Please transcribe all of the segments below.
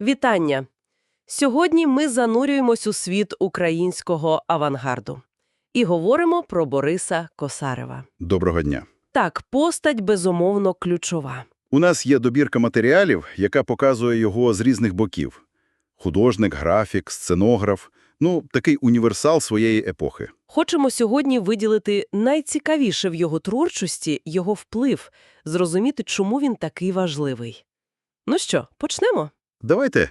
Вітання! Сьогодні ми занурюємось у світ українського авангарду і говоримо про Бориса Косарева. Доброго дня. Так, постать безумовно ключова. У нас є добірка матеріалів, яка показує його з різних боків. Художник, графік, сценограф – ну, такий універсал своєї епохи. Хочемо сьогодні виділити найцікавіше в його творчості – його вплив, зрозуміти, чому він такий важливий. Ну що, почнемо? Давайте.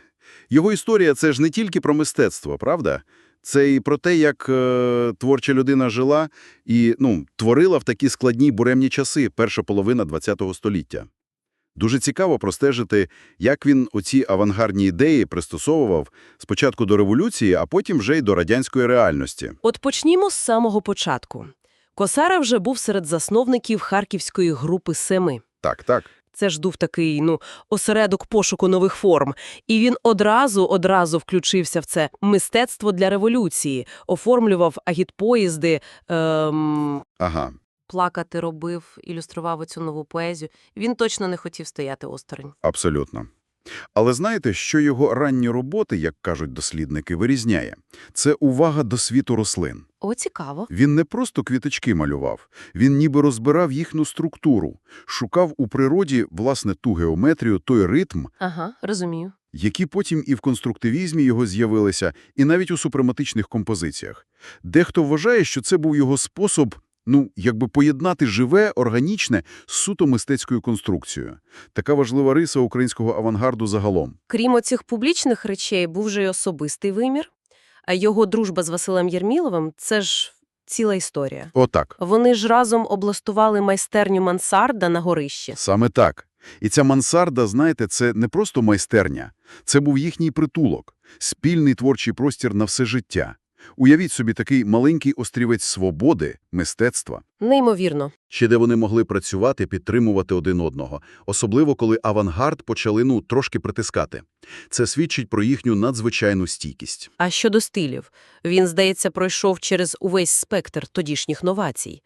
Його історія – це ж не тільки про мистецтво, правда? Це і про те, як е, творча людина жила і ну, творила в такі складні буремні часи, перша половина ХХ століття. Дуже цікаво простежити, як він оці авангардні ідеї пристосовував спочатку до революції, а потім вже й до радянської реальності. От почнімо з самого початку. Косарев вже був серед засновників харківської групи «Семи». Так, так. Це ж був такий, ну, осередок пошуку нових форм. І він одразу-одразу включився в це мистецтво для революції, оформлював агітпоїзди, ем, Ага. плакати робив, ілюстрував оцю нову поезію. Він точно не хотів стояти осторонь. Абсолютно. Але знаєте, що його ранні роботи, як кажуть дослідники, вирізняє? Це увага до світу рослин. О, цікаво. Він не просто квіточки малював, він ніби розбирав їхню структуру, шукав у природі, власне, ту геометрію, той ритм, Ага, розумію. які потім і в конструктивізмі його з'явилися, і навіть у супрематичних композиціях. Дехто вважає, що це був його спосіб, ну, якби поєднати живе, органічне з суто мистецькою конструкцією. Така важлива риса українського авангарду загалом. Крім оцих публічних речей, був же й особистий вимір. А його дружба з Василем Єрміловим – це ж ціла історія. Отак. Вони ж разом облаштували майстерню мансарда на горищі. Саме так. І ця мансарда, знаєте, це не просто майстерня. Це був їхній притулок, спільний творчий простір на все життя. Уявіть собі такий маленький острівець свободи, мистецтва. Неймовірно. Ще де вони могли працювати, підтримувати один одного. Особливо, коли авангард почали, ну, трошки притискати. Це свідчить про їхню надзвичайну стійкість. А щодо стилів, він, здається, пройшов через увесь спектр тодішніх новацій.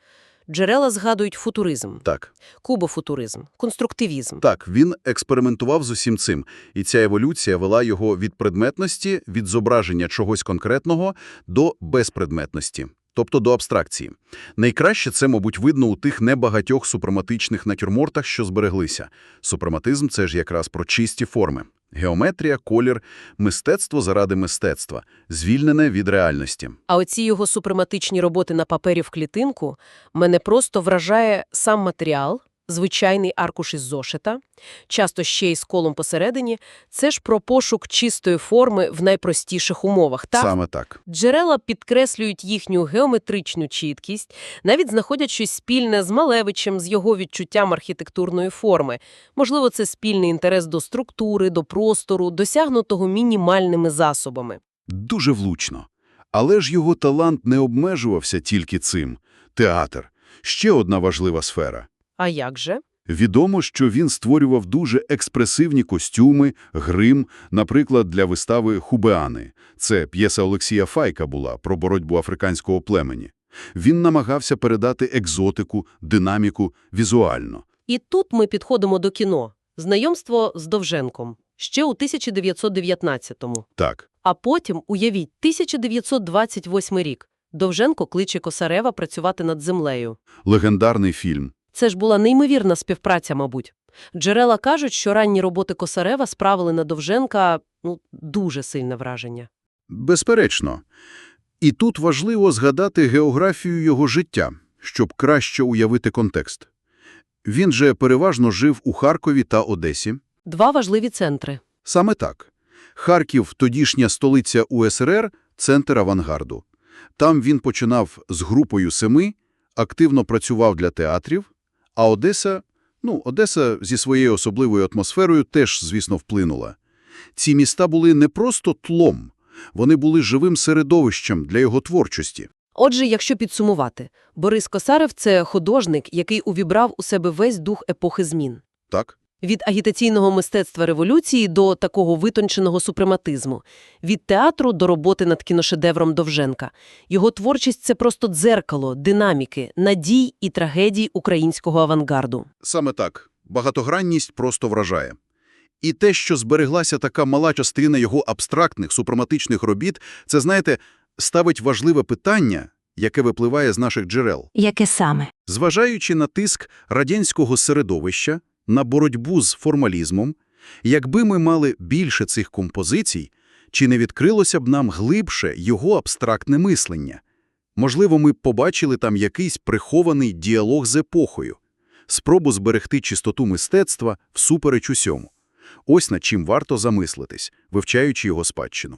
Джерела згадують футуризм, Так. кубофутуризм, конструктивізм. Так, він експериментував з усім цим, і ця еволюція вела його від предметності, від зображення чогось конкретного до безпредметності, тобто до абстракції. Найкраще це, мабуть, видно у тих небагатьох супрематичних натюрмортах, що збереглися. Супрематизм – це ж якраз про чисті форми. Геометрія, колір, мистецтво заради мистецтва, звільнене від реальності. А оці його супрематичні роботи на папері в клітинку мене просто вражає сам матеріал, звичайний аркуш із зошита, часто ще й з колом посередині. Це ж про пошук чистої форми в найпростіших умовах. Так? Саме так. Джерела підкреслюють їхню геометричну чіткість, навіть знаходять щось спільне з Малевичем, з його відчуттям архітектурної форми. Можливо, це спільний інтерес до структури, до простору, досягнутого мінімальними засобами. Дуже влучно. Але ж його талант не обмежувався тільки цим. Театр – ще одна важлива сфера. А як же? Відомо, що він створював дуже експресивні костюми, грим, наприклад, для вистави «Хубеани». Це п'єса Олексія Файка була про боротьбу африканського племені. Він намагався передати екзотику, динаміку візуально. І тут ми підходимо до кіно. Знайомство з Довженком. Ще у 1919-му. Так, А потім, уявіть, 1928 рік. Довженко кличе Косарева працювати над землею. легендарний фільм. Це ж була неймовірна співпраця, мабуть. Джерела кажуть, що ранні роботи Косарева справили на Довженка ну, дуже сильне враження. Безперечно. І тут важливо згадати географію його життя, щоб краще уявити контекст. Він же переважно жив у Харкові та Одесі. Два важливі центри. Саме так. Харків – тодішня столиця УСРР, центр авангарду. Там він починав з групою семи, активно працював для театрів, а Одеса, ну, Одеса зі своєю особливою атмосферою теж, звісно, вплинула. Ці міста були не просто тлом, вони були живим середовищем для його творчості. Отже, якщо підсумувати, Борис Косарев – це художник, який увібрав у себе весь дух епохи змін. Так? Від агітаційного мистецтва революції до такого витонченого супрематизму. Від театру до роботи над кіношедевром Довженка. Його творчість – це просто дзеркало, динаміки, надій і трагедій українського авангарду. Саме так. Багатогранність просто вражає. І те, що збереглася така мала частина його абстрактних, супраматичних робіт, це, знаєте, ставить важливе питання, яке випливає з наших джерел. Яке саме? Зважаючи на тиск радянського середовища, на боротьбу з формалізмом, якби ми мали більше цих композицій, чи не відкрилося б нам глибше його абстрактне мислення? Можливо, ми побачили там якийсь прихований діалог з епохою, спробу зберегти чистоту мистецтва всупереч усьому. Ось над чим варто замислитись, вивчаючи його спадщину.